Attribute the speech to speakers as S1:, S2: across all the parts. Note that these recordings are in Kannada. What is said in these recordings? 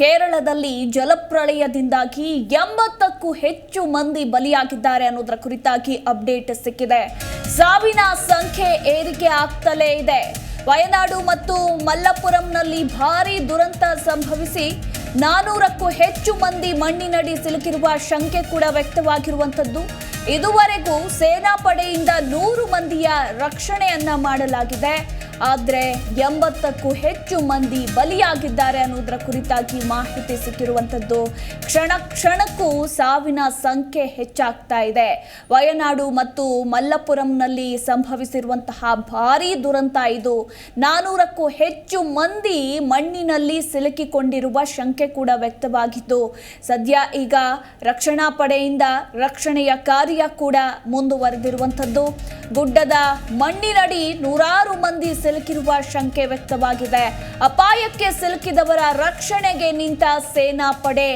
S1: ಕೇರಳದಲ್ಲಿ ಜಲಪ್ರಳಯದಿಂದಾಗಿ ಎಂಬತ್ತಕ್ಕೂ ಹೆಚ್ಚು ಮಂದಿ ಬಲಿಯಾಗಿದ್ದಾರೆ ಅನ್ನೋದರ ಕುರಿತಾಗಿ ಅಪ್ಡೇಟ್ ಸಿಕ್ಕಿದೆ. ಸಾವಿನ ಸಂಖ್ಯೆ ಏರಿಕೆ ಆಗ್ತಲೇ ಇದೆ. ವಯನಾಡು ಮತ್ತು ಮಲ್ಲಪುರಂನಲ್ಲಿ ಭಾರೀ ದುರಂತ ಸಂಭವಿಸಿ ನಾನೂರಕ್ಕೂ ಹೆಚ್ಚು ಮಂದಿ ಮಣ್ಣಿನಡಿ ಸಿಲುಕಿರುವ ಶಂಕೆ ಕೂಡ ವ್ಯಕ್ತವಾಗಿರುವಂಥದ್ದು. ಇದುವರೆಗೂ ಸೇನಾಪಡೆಯಿಂದ ನೂರು ಮಂದಿಯ ರಕ್ಷಣೆಯನ್ನ ಮಾಡಲಾಗಿದೆ. ಆದರೆ ಎಂಬತ್ತಕ್ಕೂ ಹೆಚ್ಚು ಮಂದಿ ಬಲಿಯಾಗಿದ್ದಾರೆ ಅನ್ನೋದರ ಕುರಿತಾಗಿ ಮಾಹಿತಿ ಸಿಕ್ಕಿರುವಂಥದ್ದು. ಕ್ಷಣ ಕ್ಷಣಕ್ಕೂ ಸಾವಿನ ಸಂಖ್ಯೆ ಹೆಚ್ಚಾಗ್ತಾ ಇದೆ. ವಯನಾಡು ಮತ್ತು ಮಲ್ಲಪುರಂನಲ್ಲಿ ಸಂಭವಿಸಿರುವಂತಹ ಭಾರೀ ದುರಂತ ಇದು. ನಾನೂರಕ್ಕೂ ಹೆಚ್ಚು ಮಂದಿ ಮಣ್ಣಿನಲ್ಲಿ ಸಿಲುಕಿಕೊಂಡಿರುವ ಶಂಕೆ ಕೂಡ ವ್ಯಕ್ತವಾಗಿದ್ದು, ಸದ್ಯ ಈಗ ರಕ್ಷಣಾ ಪಡೆಯಿಂದ ರಕ್ಷಣೆಯ ಕಾರ್ಯ ಕೂಡ ಮುಂದುವರೆದಿರುವಂಥದ್ದು. ಗುಡ್ಡದ ಮಣ್ಣಿನಡಿ ನೂರಾರು ಮಂದಿ ಸಿಲುಕಿರುವ ಶಂಕೆ ವ್ಯಕ್ತವಾಗಿದೆ. ಅಪಾಯಕ್ಕೆ ಸಿಲುಕಿದವರ ರಕ್ಷಣೆಗೆ ನಿಂತ ಸೇನಾ ಪಡೆ.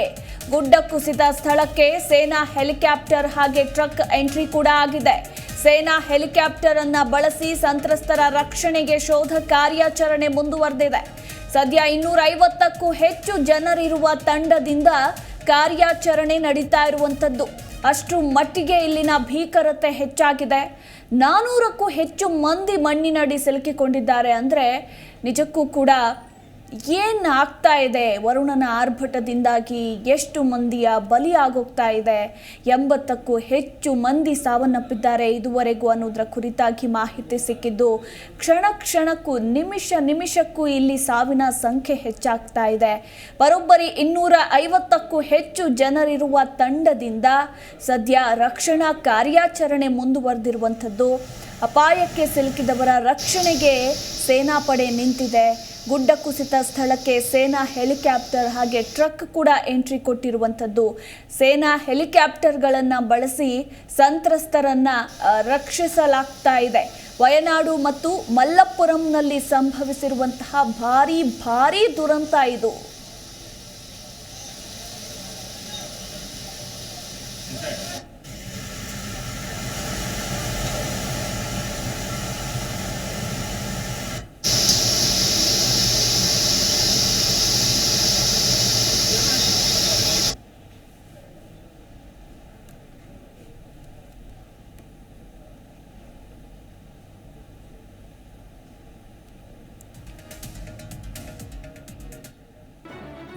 S1: ಗುಡ್ಡ ಕುಸಿದ ಸ್ಥಳಕ್ಕೆ ಸೇನಾ ಹೆಲಿಕಾಪ್ಟರ್ ಹಾಗೆ ಟ್ರಕ್ ಎಂಟ್ರಿ ಕೂಡ ಆಗಿದೆ. ಸೇನಾ ಹೆಲಿಕಾಪ್ಟರ್ ಅನ್ನ ಬಳಸಿ ಸಂತ್ರಸ್ತರ ರಕ್ಷಣೆಗೆ ಶೋಧ ಕಾರ್ಯಾಚರಣೆ ಮುಂದುವರೆದಿದೆ. ಸದ್ಯ ಇನ್ನೂರ ಐವತ್ತಕ್ಕೂ ಹೆಚ್ಚು ಜನರಿರುವ ತಂಡದಿಂದ ಕಾರ್ಯಾಚರಣೆ ನಡೀತಾ ಇರುವಂಥದ್ದು. ಅಷ್ಟು ಮಟ್ಟಿಗೆ ಇಲ್ಲಿನ ಭೀಕರತೆ ಹೆಚ್ಚಾಗಿದೆ. ನಾನೂರಕ್ಕೂ ಹೆಚ್ಚು ಮಂದಿ ಮಣ್ಣಿನಡಿ ಸಿಲುಕಿಕೊಂಡಿದ್ದಾರೆ. ಅಂದರೆ ನಿಜಕ್ಕೂ ಕೂಡ ಏನು ಆಗ್ತಾ ಇದೆ? ವರುಣನ ಆರ್ಭಟದಿಂದಾಗಿ ಎಷ್ಟು ಮಂದಿಯ ಬಲಿಯಾಗೋಗ್ತಾ ಇದೆ? ಎಂಬತ್ತಕ್ಕೂ ಹೆಚ್ಚು ಮಂದಿ ಸಾವನ್ನಪ್ಪಿದ್ದಾರೆ ಇದುವರೆಗೂ ಅನ್ನೋದರ ಕುರಿತಾಗಿ ಮಾಹಿತಿ ಸಿಕ್ಕಿದ್ದು, ಕ್ಷಣ ಕ್ಷಣಕ್ಕೂ, ನಿಮಿಷ ನಿಮಿಷಕ್ಕೂ ಇಲ್ಲಿ ಸಾವಿನ ಸಂಖ್ಯೆ ಹೆಚ್ಚಾಗ್ತಾ ಇದೆ. ಬರೋಬ್ಬರಿ ಇನ್ನೂರ ಐವತ್ತಕ್ಕೂ ಹೆಚ್ಚು ಜನರಿರುವ ತಂಡದಿಂದ ಸದ್ಯ ರಕ್ಷಣಾ ಕಾರ್ಯಾಚರಣೆ ಮುಂದುವರೆದಿರುವಂಥದ್ದು. ಅಪಾಯಕ್ಕೆ ಸಿಲುಕಿದವರ ರಕ್ಷಣೆಗೆ ಸೇನಾಪಡೆ ನಿಂತಿದೆ. ಗುಡ್ಡ ಕುಸಿತ ಸ್ಥಳಕ್ಕೆ ಸೇನಾ ಹೆಲಿಕಾಪ್ಟರ್ ಹಾಗೆ ಟ್ರಕ್ ಕೂಡ ಎಂಟ್ರಿ ಕೊಟ್ಟಿರುವಂಥದ್ದು. ಸೇನಾ ಹೆಲಿಕಾಪ್ಟರ್ಗಳನ್ನು ಬಳಸಿ ಸಂತ್ರಸ್ತರನ್ನು ರಕ್ಷಿಸಲಾಗ್ತಾ ಇದೆ. ವಯನಾಡು ಮತ್ತು ಮಲ್ಲಪುರಂನಲ್ಲಿ ಸಂಭವಿಸಿರುವಂತಹ ಭಾರೀ ಭಾರೀ ದುರಂತ ಇದು.